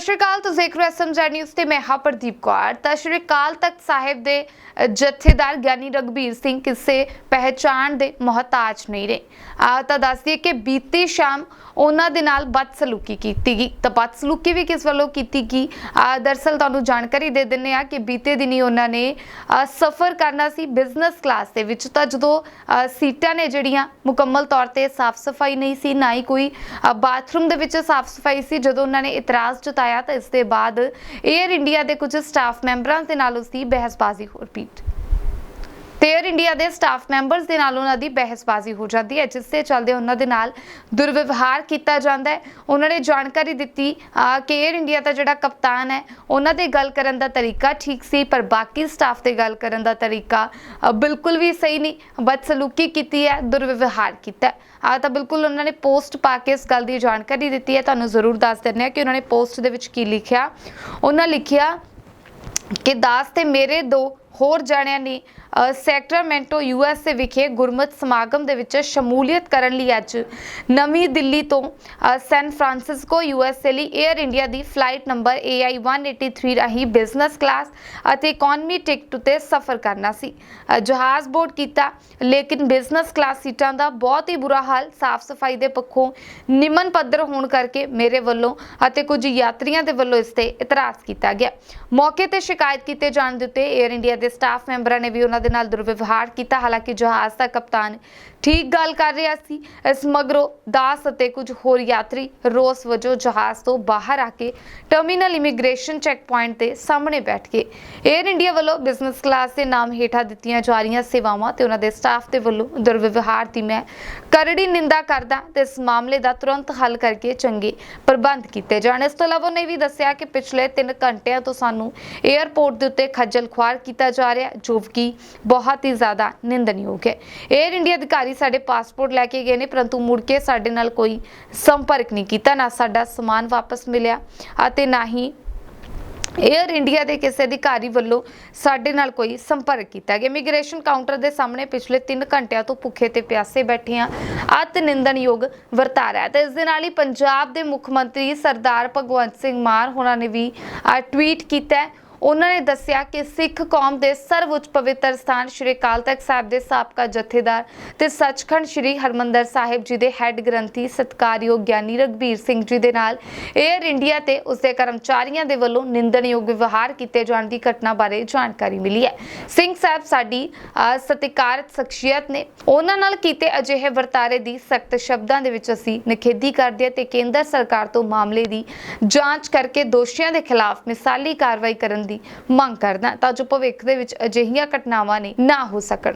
ਸਤਿ ਸ਼੍ਰੀ ਅਕਾਲ, ਤੁਸੀਂ ਦੇਖ ਰਹੇ ਹੋ ਐਸਐਮਜ਼ੈਡ ਨਿਊਜ਼ ਤੇ ਮੈਂ ਹਾਂ ਪ੍ਰਦੀਪ ਕੌਰ। ਤਾਂ ਸ਼੍ਰੀ ਅਕਾਲ ਤਖਤ ਸਾਹਿਬ ਦੇ ਜਥੇਦਾਰ ਗਿਆਨੀ ਰਗਬੀਰ ਸਿੰਘ, ਕਿਸੇ ਪਹਿਚਾਣ ਦੇ ਮੁਹਤਾਜ ਨਹੀਂ ਰਹੇ। ਆ, ਤਾਂ ਦੱਸਦੀਏ ਕਿ ਬੀਤੀ ਸ਼ਾਮ ਉਹਨਾਂ ਦੇ ਨਾਲ ਬਦਸਲੂਕੀ ਕੀਤੀ ਗਈ। ਤਾਂ ਬਦਸਲੂਕੀ ਵੀ ਕਿਸ ਵੱਲੋਂ ਕੀਤੀ ਗਈ? ਆ, ਦਰਸਲ ਤੁਹਾਨੂੰ ਜਾਣਕਾਰੀ ਦੇ ਦਿੰਨੇ ਆ ਕਿ ਬੀਤੇ ਦਿਨੀ ਉਹਨਾਂ ਨੇ ਸਫ਼ਰ ਕਰਨਾ ਸੀ ਬਿਜ਼ਨਸ ਕਲਾਸ ਦੇ ਵਿੱਚ। ਤਾਂ ਜਦੋਂ ਸੀਟਾਂ ਨੇ ਜਿਹੜੀਆਂ ਮੁਕੰਮਲ ਤੌਰ ਤੇ ਸਾਫ਼ ਸਫ਼ਾਈ ਨਹੀਂ ਸੀ, ਨਾ ਹੀ ਕੋਈ ਬਾਥਰੂਮ ਦੇ ਵਿੱਚ ਸਾਫ਼ ਸਫ਼ਾਈ ਸੀ, ਜਦੋਂ ਉਹਨਾਂ ਨੇ ਇਤਰਾਜ਼ ਜਤਾਇਆ ਤਾਂ ਇਸ ਦੇ ਬਾਅਦ 에ਅਰ ਇੰਡੀਆ ਦੇ ਕੁਝ ਸਟਾਫ ਮੈਂਬਰਾਂ ਦੇ ਨਾਲ ਉਸ ਦੀ ਬਹਿਸਬਾਜ਼ੀ ਹੋ ਪਈ ਤੇ 에ਅਰ ਇੰਡੀਆ ਦੇ ਸਟਾਫ ਮੈਂਬਰਸ ਦੇ ਨਾਲ ਉਹਨਾਂ ਦੀ ਬਹਿਸਬਾਜ਼ੀ ਹੋ ਜਾਂਦੀ ਹੈ, ਜਿਸ ਦੇ ਚੱਲਦੇ ਉਹਨਾਂ ਦੇ ਨਾਲ ਦੁਰਵਿਵਹਾਰ ਕੀਤਾ ਜਾਂਦਾ ਹੈ। ਉਹਨਾਂ ਨੇ ਜਾਣਕਾਰੀ ਦਿੱਤੀ ਕਿ 에ਅਰ ਇੰਡੀਆ ਦਾ ਜਿਹੜਾ ਕਪਤਾਨ ਹੈ, ਉਹਨਾਂ ਦੇ ਗੱਲ ਕਰਨ ਦਾ ਤਰੀਕਾ ਠੀਕ ਸੀ, ਪਰ ਬਾਕੀ ਸਟਾਫ ਦੇ ਗੱਲ ਕਰਨ ਦਾ ਤਰੀਕਾ ਬਿਲਕੁਲ ਵੀ ਸਹੀ ਨਹੀਂ। ਬਦਸਲੂਕੀ ਕੀਤੀ ਹੈ, ਦੁਰਵਿਵਹਾਰ ਕੀਤਾ ਹੈ। ਆ ਤਾਂ ਬਿਲਕੁਲ ਉਹਨਾਂ ਨੇ ਪੋਸਟ ਪਾ ਕੇ ਇਸ ਗੱਲ ਦੀ ਜਾਣਕਾਰੀ ਦਿੱਤੀ ਹੈ। ਤੁਹਾਨੂੰ ਜ਼ਰੂਰ ਦੱਸ ਦਿੰਦੇ ਹਾਂ ਕਿ ਉਹਨਾਂ ਨੇ ਪੋਸਟ ਦੇ ਵਿੱਚ ਕੀ ਲਿਖਿਆ। ਉਹਨਾਂ ਲਿਖਿਆ ਕਿ, ਦਾਸ ਤੇ ਮੇਰੇ ਦੋ ਹੋਰ ਜਾਣਿਆਂ ਨੇ ਅ, ਸੈਕਰਾਮੈਂਟੋ ਯੂਐਸਏ ਵਿਖੇ ਗੁਰਮਤ ਸਮਾਗਮ ਦੇ ਵਿੱਚ ਸ਼ਮੂਲੀਅਤ ਕਰਨ ਲਈ ਅੱਜ ਨਵੀਂ ਦਿੱਲੀ ਤੋਂ ਸੈਨ ਫਰਾਂਸਿਸਕੋ ਯੂਐਸਏ ਲਈ 에ਅਰ ਇੰਡੀਆ ਦੀ ਫਲਾਈਟ ਨੰਬਰ AI 183 ਰਾਹੀਂ ਬਿਜ਼ਨਸ ਕਲਾਸ ਅਤੇ ਇਕਨੋਮੀ ਟਿਕਟ ਉਤੇ ਸਫ਼ਰ ਕਰਨਾ ਸੀ। ਜਹਾਜ਼ ਬੋਰਡ ਕੀਤਾ ਲੇਕਿਨ ਬਿਜ਼ਨਸ ਕਲਾਸ ਸੀਟਾਂ ਦਾ ਬਹੁਤ ਹੀ ਬੁਰਾ ਹਾਲ ਸਾਫ਼ ਸਫ਼ਾਈ ਦੇ ਪੱਖੋਂ ਨਿਮਨ ਪੱਧਰ ਹੋਣ ਕਰਕੇ ਮੇਰੇ ਵੱਲੋਂ ਅਤੇ ਕੁਝ ਯਾਤਰੀਆਂ ਦੇ ਵੱਲੋਂ ਇਸ ਤੇ ਇਤਰਾਜ਼ ਕੀਤਾ ਗਿਆ। ਮੌਕੇ ਤੇ ਸ਼ਿਕਾਇਤ ਕੀਤੇ ਜਾਣ ਦੇ ਉੱਤੇ 에ਅਰ ਇੰਡੀਆ ਦੇ ਸਟਾਫ ਮੈਂਬਰਾਂ ਨੇ ਵੀ ਉਹਨਾਂ ਦੇ ਨਾਲ ਦੁਰਵਿਵਹਾਰ ਕੀਤਾ। ਹਾਲਾਂਕਿ ਜਹਾਜ਼ ਦਾ ਕਪਤਾਨ ਠੀਕ ਗੱਲ ਕਰ ਰਿਹਾ ਸੀ। ਇਸ ਮਗਰੋਂ ਦਾਸ ਅਤੇ ਕੁਝ ਹੋਰ ਯਾਤਰੀ ਰੋਸ ਵਜੋਂ ਜਹਾਜ਼ ਤੋਂ ਬਾਹਰ ਆ ਕੇ ਟਰਮੀਨਲ ਇਮੀਗ੍ਰੇਸ਼ਨ ਚੈੱਕ ਪੁਆਇੰਟ ਦੇ ਸਾਹਮਣੇ ਬੈਠ ਗਏ। 에ਅਰ ਇੰਡੀਆ ਵੱਲੋਂ ਬਿਜ਼ਨਸ ਕਲਾਸ ਦੇ ਨਾਮ ਹੇਠਾਂ ਦਿੱਤੀਆਂ ਜਾ ਰਹੀਆਂ ਸੇਵਾਵਾਂ ਤੇ ਉਹਨਾਂ ਦੇ ਸਟਾਫ ਦੇ ਵੱਲੋਂ ਦੁਰਵਿਵਹਾਰ ਦੀ ਮੈਂ ਕਰੜੀ ਨਿੰਦਾ ਕਰਦਾ ਤੇ ਇਸ ਮਾਮਲੇ ਦਾ ਤੁਰੰਤ ਹੱਲ ਕਰਕੇ ਚੰਗੇ ਪ੍ਰਬੰਧ ਕੀਤੇ ਜਾਣ। ਇਸ ਤੋਂ ਇਲਾਵਾ ਉਹਨੇ ਵੀ ਦੱਸਿਆ ਕਿ ਪਿਛਲੇ 3 ਘੰਟਿਆਂ ਤੋਂ ਸਾਨੂੰ 에ਅਰਪੋਰਟ ਦੇ ਉੱਤੇ ਖੱਜਲ ਖੁਆਰ ਕੀਤਾ ਜਾ ਰਿਹਾ ਜੋ ਕਿ ਬਹੁਤ ਹੀ ਜ਼ਿਆਦਾ ਨਿੰਦਣਯੋਗ ਹੈ। 에ਅਰ ਇੰਡੀਆ ਅਧਿਕਾਰੀ ਸਾਡੇ ਪਾਸਪੋਰਟ ਲੈ ਕੇ ਗਏ ਨੇ, ਪਰੰਤੂ ਮੁੜ ਕੇ ਸਾਡੇ ਨਾਲ ਕੋਈ ਸੰਪਰਕ ਨਹੀਂ ਕੀਤਾ, ਨਾ ਸਾਡਾ ਸਮਾਨ ਵਾਪਸ ਮਿਲਿਆ ਅਤੇ ਨਾ ਹੀ 에ਅਰ ਇੰਡੀਆ ਦੇ ਕਿਸੇ ਅਧਿਕਾਰੀ ਵੱਲੋਂ ਸਾਡੇ ਨਾਲ ਕੋਈ ਸੰਪਰਕ ਕੀਤਾ ਗਿਆ। ਇਮੀਗ੍ਰੇਸ਼ਨ ਕਾਊਂਟਰ ਦੇ ਸਾਹਮਣੇ ਪਿਛਲੇ 3 ਘੰਟਿਆਂ ਤੋਂ ਭੁੱਖੇ ਤੇ ਪਿਆਸੇ ਬੈਠੇ ਆ ਅਤ ਨਿੰਦਣਯੋਗ ਵਰਤਾਰਾ ਹੈ। ਤੇ ਇਸ ਦੇ ਨਾਲ ਹੀ ਪੰਜਾਬ ਦੇ ਮੁੱਖ ਮੰਤਰੀ ਸਰਦਾਰ ਭਗਵੰਤ ਸਿੰਘ ਮਾਨ ਹੋਣਾ ਨੇ ਵੀ ਟਵੀਟ ਕੀਤਾ ਹੈ। ਉਹਨਾਂ ਨੇ ਦੱਸਿਆ ਕਿ ਸਿੱਖ ਕੌਮ ਦੇ ਸਰਵਉੱਚ ਪਵਿੱਤਰ ਸਥਾਨ ਸ਼੍ਰੀ ਅਕਾਲ ਤਖਤ ਸਾਹਿਬ ਦੇ ਸਾਬਕਾ ਜਥੇਦਾਰ ਤੇ ਸੱਚਖੰਡ ਸ਼੍ਰੀ ਹਰਮੰਦਰ ਸਾਹਿਬ ਜੀ ਦੇ ਹੈੱਡ ਗ੍ਰੰਥੀ ਸਤਕਾਰਯੋਗ ਗਿਆਨੀ ਰਗਬੀਰ ਸਿੰਘ ਜੀ ਦੇ ਨਾਲ 에ਅਰ ਇੰਡੀਆ ਤੇ ਉਸਦੇ ਕਰਮਚਾਰੀਆਂ ਦੇ ਵੱਲੋਂ ਨਿੰਦਣਯੋਗ ਵਿਵਹਾਰ ਕੀਤੇ ਜਾਣ ਦੀ ਘਟਨਾ ਬਾਰੇ ਜਾਣਕਾਰੀ ਮਿਲੀ ਹੈ। ਸਿੰਘ ਸਾਹਿਬ ਸਾਡੀ ਅ, ਸਤਿਕਾਰਤ ਸ਼ਖਸੀਅਤ ਨੇ। ਉਹਨਾਂ ਨਾਲ ਕੀਤੇ ਅਜਿਹੇ ਵਰਤਾਰੇ ਦੀ ਸਖਤ ਸ਼ਬਦਾਂ ਦੇ ਵਿੱਚ ਅਸੀਂ ਨਿਖੇਧੀ ਕਰਦੇ ਹਾਂ ਤੇ ਕੇਂਦਰ ਸਰਕਾਰ ਤੋਂ ਮਾਮਲੇ ਦੀ ਜਾਂਚ ਕਰਕੇ ਦੋਸ਼ੀਆਂ ਦੇ ਖਿਲਾਫ ਮਿਸਾਲੀ ਕਾਰਵਾਈ ਕਰਨ ਦੀ ਮੰਗ ਕਰਦਾ ਤਾਂ ਜੋ ਭਵਿੱਖ ਦੇ ਵਿੱਚ ਅਜਿਹੀਆਂ ਘਟਨਾਵਾਂ ਨੇ ਨਾ ਹੋ ਸਕਣ।